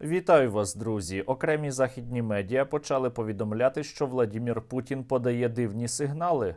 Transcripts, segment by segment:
Вітаю вас, друзі. Окремі західні медіа почали повідомляти, що Владімір Путін подає дивні сигнали.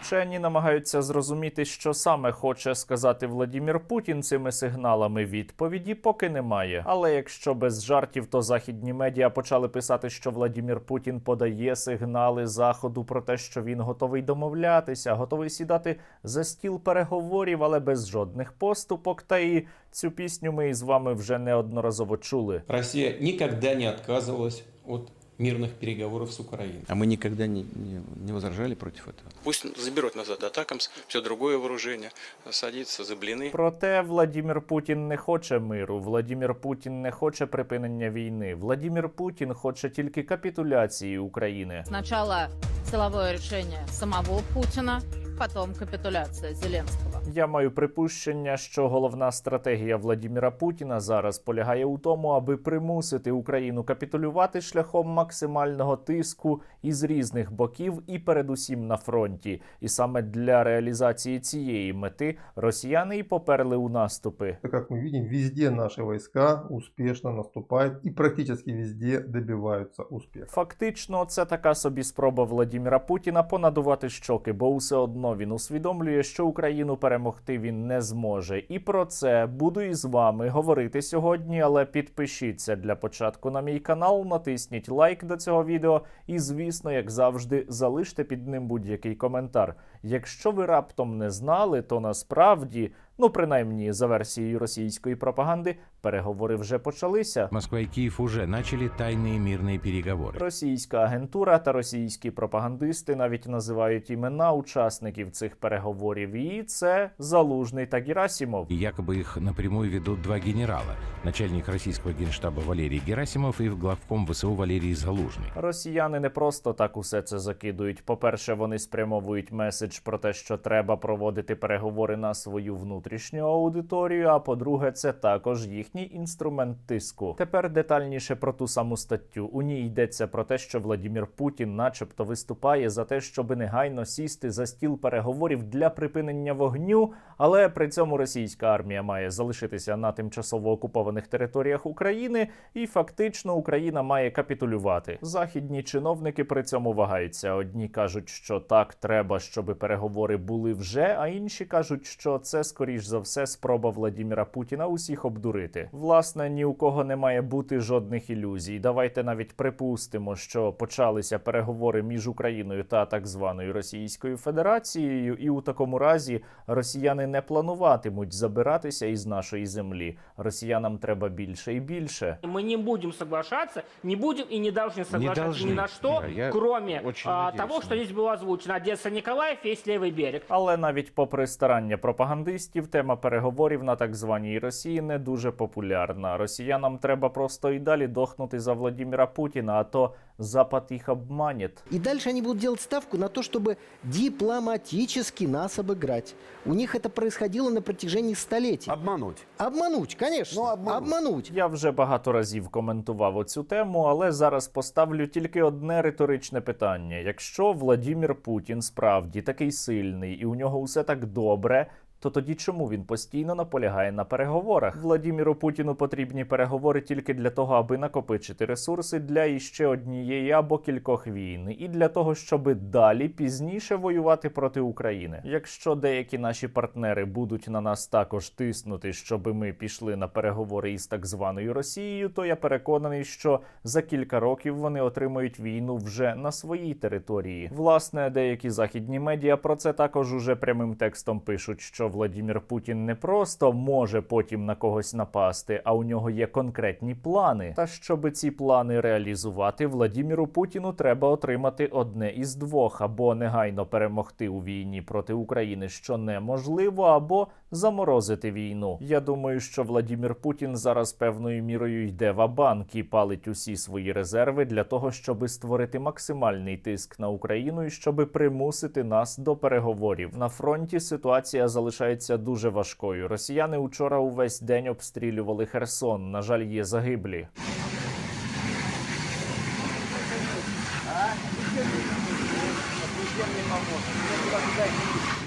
Вчені намагаються зрозуміти, що саме хоче сказати Владімір Путін цими сигналами. Відповіді поки немає. Але якщо без жартів, то західні медіа почали писати, що Владімір Путін подає сигнали заходу про те, що він готовий домовлятися, готовий сідати за стіл переговорів, але без жодних поступок. Та і цю пісню ми із вами вже неодноразово чули. Россия никогда не отказывалась от мирных переговоров с Украиной. А мы никогда не, не, не возражали против этого. Пусть заберут назад Атакамс, все другое вооружение, садится за блины. Проте Владімір Путін не хоче миру. Владімір Путін не хоче припинення війни. Владімір Путін хоче тільки капітуляції України. Сначала силовое решение самого Путина, потом капитуляция Зеленского. Я маю припущення, що головна стратегія Владіміра Путіна зараз полягає у тому, аби примусити Україну капітулювати шляхом максимального тиску із різних боків і передусім на фронті. І саме для реалізації цієї мети росіяни і поперли у наступи. Как мы видим, везде наши войска успешно наступают и практически везде добиваются успеха. Фактично, це така собі спроба Владіміра Путіна понадувати щоки, бо все одно він усвідомлює, що Україну перемогти він не зможе. І про це буду із вами говорити сьогодні. Але підпишіться для початку на мій канал, натисніть лайк до цього відео, і звісно, як завжди, залиште під ним будь-який коментар. Якщо ви раптом не знали, то насправді, ну принаймні за версією російської пропаганди, переговори вже почалися. Москва и Киев уже начали тайные мирные переговоры. Російська агентура та російські пропагандисти навіть називають імена учасників цих переговорів. І це Залужний та Герасімов. И якобы их напрямую ведут два генерала. Начальник российского генштаба Валерий Герасимов и главком ВСУ Валерий Залужный. Росіяни не просто так усе це закидують. По-перше, вони спрямовують меседж про те, що треба проводити переговори на свою внутрішню аудиторію. А по-друге, це також їхній інструмент тиску. Тепер детальніше про ту саму статтю. У ній йдеться про те, що Владімір Путін, начебто, виступає за те, щоб негайно сісти за стіл переговорів для припинення вогню, але при цьому російська армія має залишитися на тимчасово окупованих територіях України, і фактично Україна має капітулювати. Західні чиновники при цьому вагаються. Одні кажуть, що так треба, щоб переговори були вже, а інші кажуть, що це скоріш за все спроба Владіміра Путіна усіх обдурити. Власне, ні у кого не має бути жодних ілюзій. Давайте навіть припустимо, що почалися переговори між Україною та так званою Російською Федерацією, і у такому разі росіяни не плануватимуть забиратися із нашої землі. Росіянам треба більше і більше. Мы не будем соглашаться, не будем и не должны соглашаться должны. ни на что, Да, я кроме очень а, надеюсь того, на что здесь было озвучено. Одесса Николаев, весь левый берег. Але навіть попри старання пропагандистів, тема переговорів на так званій Росії не дуже популярна. Росіянам треба просто і далі дохнути за Владіміра Путіна, а то Запад їх обманет. И дальше они будут делать ставку на то, чтобы дипломатически нас обыграть. У них это происходило на протяжении столетий. Обмануть. Обмануть, конечно. Ну, обмануть. обмануть. Я вже багато разів коментував оцю тему, але зараз поставлю тільки одне риторичне питання: якщо Владімір Путін справді такий сильний і у нього усе так добре. То тоді чому він постійно наполягає на переговорах? Владіміру Путіну потрібні переговори тільки для того, аби накопичити ресурси для іще однієї або кількох війн, і для того, щоб далі пізніше воювати проти України. Якщо деякі наші партнери будуть на нас також тиснути, щоб ми пішли на переговори із так званою Росією, то я переконаний, що за кілька років вони отримають війну вже на своїй території. Власне, деякі західні медіа про це також уже прямим текстом пишуть, що Владімір Путін не просто може потім на когось напасти, а у нього є конкретні плани. Та щоб ці плани реалізувати, Владіміру Путіну треба отримати одне із двох: або негайно перемогти у війні проти України, що неможливо, або заморозити війну. Я думаю, що Владімір Путін зараз певною мірою йде в банк і палить усі свої резерви для того, щоб створити максимальний тиск на Україну і щоб примусити нас до переговорів. На фронті ситуація залишається дуже важкою. Росіяни учора увесь день обстрілювали Херсон. На жаль, є загиблі.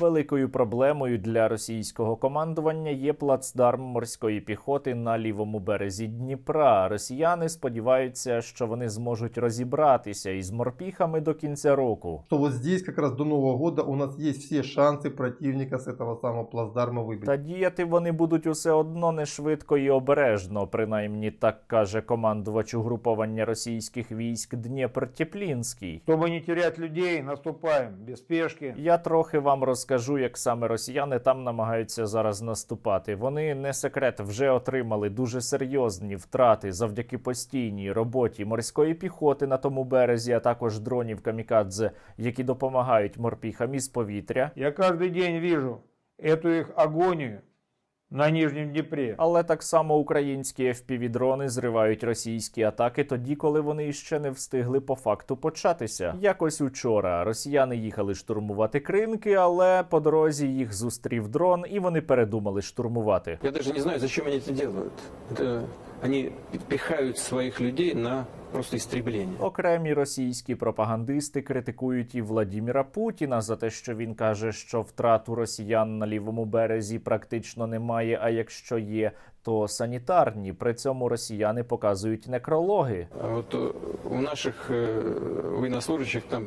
Великою проблемою для російського командування є плацдарм морської піхоти на лівому березі Дніпра. Росіяни сподіваються, що вони зможуть розібратися із морпіхами до кінця року. Что вот здесь как раз до Нового года у нас есть все шансы противника с этого самого плацдарма выбить. Та діяти вони будуть усе одно не швидко і обережно, принаймні так каже командувач угруповання російських військ Дніпр Теплінський. Чтобы не терять людей, наступаем без спешки. Я трохи вам розкажу, як саме росіяни там намагаються зараз наступати. Вони не секрет вже отримали дуже серйозні втрати завдяки постійній роботі морської піхоти на тому березі, а також дронів камікадзе, які допомагають морпіхам із повітря. Я кожен день віжу цю їх агонию на Нижнем Дніпрі. Але так само українські FPV-дрони зривають російські атаки тоді, коли вони ще не встигли по факту початися. Якось учора росіяни їхали штурмувати кринки, але по дорозі їх зустрів дрон, і вони передумали штурмувати. Я навіть не знаю, за що мені це роблять. Это они пихают своих людей на просто истребление. Окремі російські пропагандисти критикують і Владіміра Путіна за те, що він каже, що втрат у росіян на лівому березі практично немає. А якщо є, то санітарні. При цьому росіяни показують некрологи. А вот э, у наших э, военнослужащих там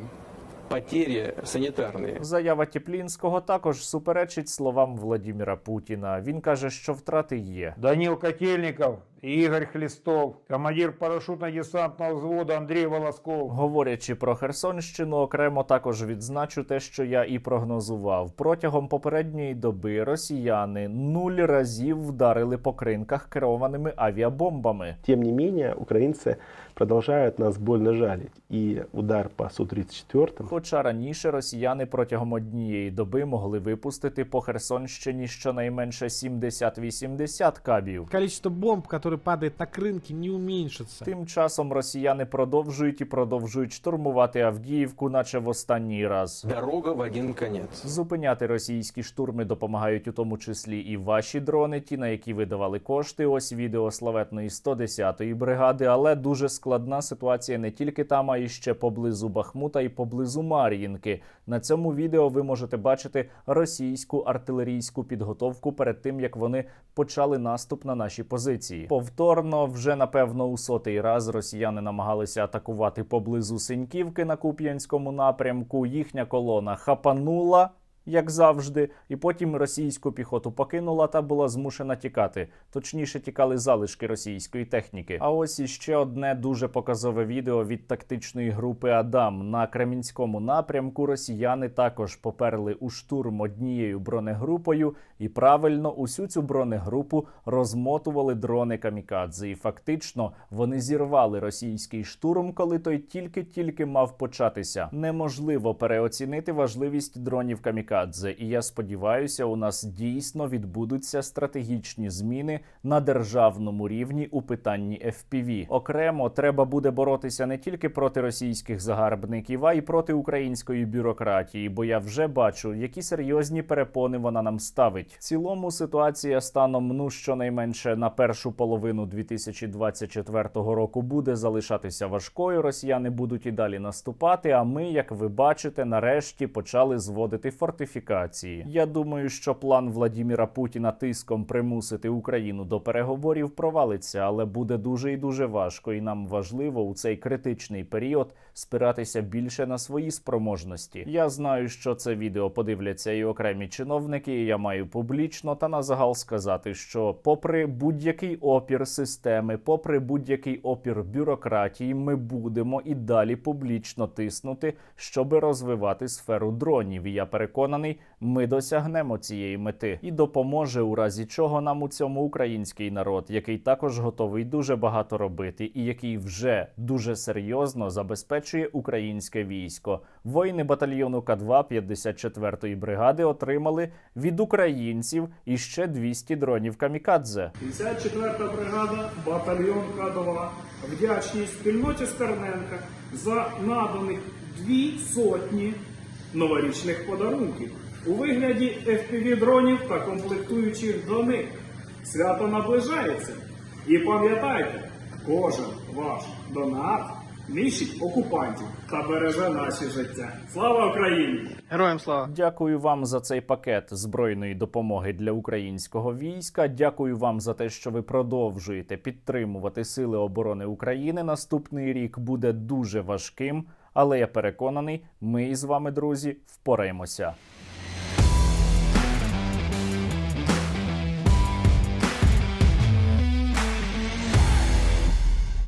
потери санитарные. Заява Теплінського також суперечить словам Владіміра Путіна. Він каже, що втрати є. Данил Котельников и Игорь Хлестов, командир парашютно-десантного взвода Андрей Волосков. Говорячи про Херсонщину, окремо також відзначу те, що я і прогнозував. Протягом попередньої доби росіяни нуль разів вдарили по кринках керованими авіабомбами. Тем не менее, украинцы продолжают нас больно жалить. И удар по Су-34 Хоча раніше росіяни протягом однієї доби могли випустити по Херсонщині щонайменше 70-80 кабів. Количество бомб, которые падают на крынки, не уменьшится. Тим часом росіяни продовжують і продовжують штурмувати Авдіївку, наче в останній раз. Дорога в один конец. Зупиняти російські штурми допомагають у тому числі і ваші дрони, ті, на які ви давали кошти. Ось відео славетної 110-ї бригади. Але дуже складна ситуація не тільки там, а і ще поблизу Бахмута і поблизу Мар'їнки. На цьому відео ви можете бачити російську артилерійську підготовку перед тим, як вони почали наступ на наші позиції. Повторно, вже напевно у сотий раз росіяни намагалися атакувати поблизу Синьківки на Куп'янському напрямку. Їхня колона хапанула. Як завжди, і потім російську піхоту покинула та була змушена тікати. Точніше, тікали залишки російської техніки. А ось іще одне дуже показове відео від тактичної групи Адам на Кремінському напрямку. Росіяни також поперли у штурм однією бронегрупою, і правильно усю цю бронегрупу розмотували дрони камікадзе. І фактично вони зірвали російський штурм, коли той тільки-тільки мав початися. Неможливо переоцінити важливість дронів камікадзе. І я сподіваюся, у нас дійсно відбудуться стратегічні зміни на державному рівні у питанні FPV. Окремо треба буде боротися не тільки проти російських загарбників, а й проти української бюрократії, бо я вже бачу, які серйозні перепони вона нам ставить. В цілому ситуація станом ну щонайменше на першу половину 2024 року буде залишатися важкою. Росіяни будуть і далі наступати. А ми, як ви бачите, нарешті почали зводити фортифікації. Я думаю, що план Владіміра Путіна тиском примусити Україну до переговорів провалиться, але буде дуже і дуже важко. І нам важливо у цей критичний період спиратися більше на свої спроможності. Я знаю, що це відео подивляться і окремі чиновники. і Я маю публічно та на загал сказати, що, попри будь-який опір системи, попри будь-який опір бюрократії, ми будемо і далі публічно тиснути, щоби розвивати сферу дронів. І я переконаний, ми досягнемо цієї мети і допоможе у разі чого нам у цьому український народ, який також готовий дуже багато робити, і який вже дуже серйозно забезпечує українське військо. Воїни батальйону К2 54-ї бригади отримали від українців іще 200 дронів камікадзе. 54-та бригада, батальйон К2. Вдячність спільноті Стерненка за наданих дві сотні новорічних подарунків у вигляді FPV-дронів та комплектуючих до них. Свято наближається. І пам'ятайте, кожен ваш донат нищить окупантів та береже наші життя. Слава Україні! Героям слава! Дякую вам за цей пакет збройної допомоги для українського війська. Дякую вам за те, що ви продовжуєте підтримувати сили оборони України. Наступний рік буде дуже важким, але я переконаний, ми із вами, друзі, впораємося.